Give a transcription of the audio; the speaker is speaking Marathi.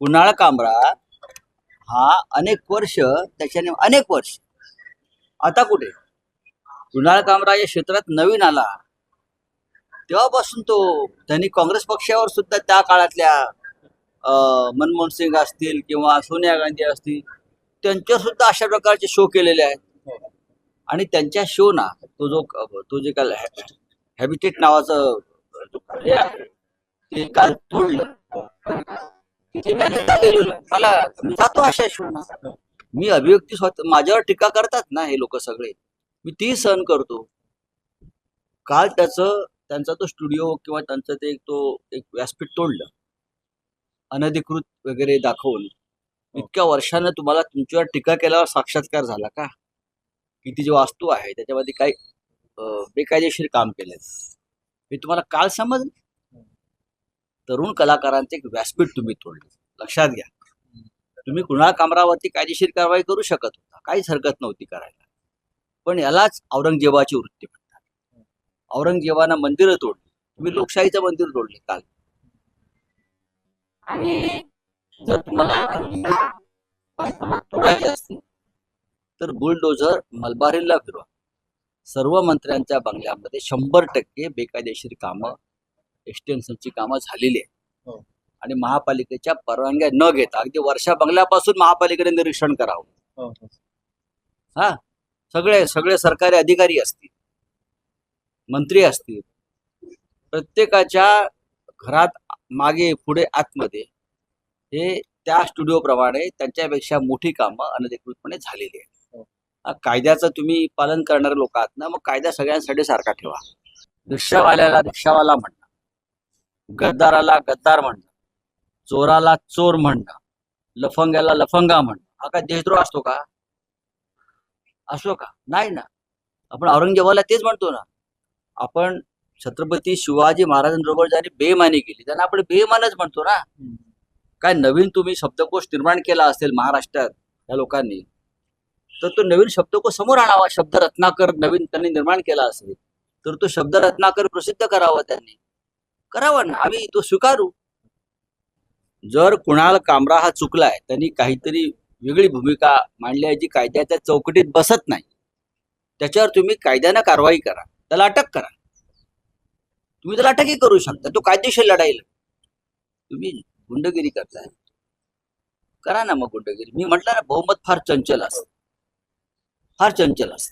कुणाळ कामरा हा अनेक वर्ष त्याच्याने अनेक वर्ष. आता कुठे? कुणाळ कांबळा या क्षेत्रात नवीन आला. तेव्हापासून तो त्यांनी काँग्रेस पक्षावर सुद्धा त्या काळातल्या अं, मनमोहन सिंग असतील किंवा सोनिया गांधी असतील त्यांच्यावर सुद्धा अशा प्रकारचे शो केलेले आहेत. आणि त्यांच्या शो ना तो जो तो जे काल हॅबिटेट नावाचं ते काल तोडलं. मी आहे. मला जातो अशा शो मी अभिव्यक्ती स्वतः माझ्यावर टीका करतात ना हे लोक सगळे. मी ती सहन करतो. काल त्याचं त्यांचा तो स्टुडिओ किंवा त्यांचं ते एक तो एक व्यासपीठ तोडलं. अनधिकृत वगैरे दाखवून. इतक्या वर्षानं तुम्हाला तुमच्यावर टीका केल्यावर साक्षात्कार झाला का? की ती जी वास्तू आहे त्याच्यामध्ये काही अं, बेकायदेशीर काम केलंय. हे तुम्हाला काल समजलं? तरुण कलाकारांचे एक व्यासपीठ तुम्ही तोडले. लक्षात घ्या. तुम्ही कुणाल कामरावरती कायदेशीर कारवाई करू शकत होता. काहीच हरकत नव्हती करायला. पण यालाच औरंगजेबाची वृत्ती म्हणतात. औरंगजेबानं मंदिरं तोडली. तुम्ही लोकशाहीचं मंदिर तोडले काल. आणि जर तुम्हाला तोडायचे असतील तर बुलडोझर मलबारीला फिरवा. सर्व मंत्र्यांच्या बंगल्यामध्ये शंभर टक्के बेकायदेशीर कामं एक्सटेन्शनची कामं झालेली आहेत. हो. आणि महापालिकेच्या परवानग्या न घेता अगदी वर्षा बंगल्यापासून महापालिकेने निरीक्षण करावं. हो, हो. हा? सगळे सगळे सरकारी अधिकारी असतील मंत्री असतील प्रत्येकाच्या घरात मागे पुढे आतमध्ये हे त्या स्टुडिओ प्रमाणे त्यांच्यापेक्षा मोठी कामं अनधिकृतपणे झालेली आहेत. कायद्याचं तुम्ही पालन करणारे लोक आहात ना मग कायदा सगळ्यांसाठी सारखा ठेवा. रिक्षावाल्याला रिक्षावाला म्हणणं गद्दाराला गद्दार म्हणणं चोराला चोर म्हणणं लफंग्याला लफंगा म्हणणं हा काय देशद्रोह असतो का? असो का? नाही ना. आपण औरंगजेबाला तेच म्हणतो ना. आपण छत्रपती शिवाजी महाराजांबरोबर ज्यांनी बेमानी केली त्यांना आपण बेमानच म्हणतो ना. काय नवीन तुम्ही शब्दकोश निर्माण केला असेल महाराष्ट्रात या लोकांनी तर तो नवीन शब्दकोश समोर आणावा. शब्द रत्नाकर नवीन त्यांनी निर्माण केला असेल तर तो शब्द रत्नाकर प्रसिद्ध करावा त्यांनी. करावा ना आम्ही तो स्वीकारू. जर कुणाल कामरा हा चुकलाय त्यांनी काहीतरी वेगळी भूमिका मांडली आहे जी कायद्याच्या चौकटीत बसत नाही. त्याच्यावर तुम्ही कायद्यानं कारवाई करा त्याला अटक करा. तुम्ही त्याला अटकही करू शकता तो कायदेशीर लढाईल. तुम्ही गुंडगिरी करताय. करा ना मग गुंडगिरी. मी म्हटलं ना बहुमत फार चंचल असत. फार चंचल असत.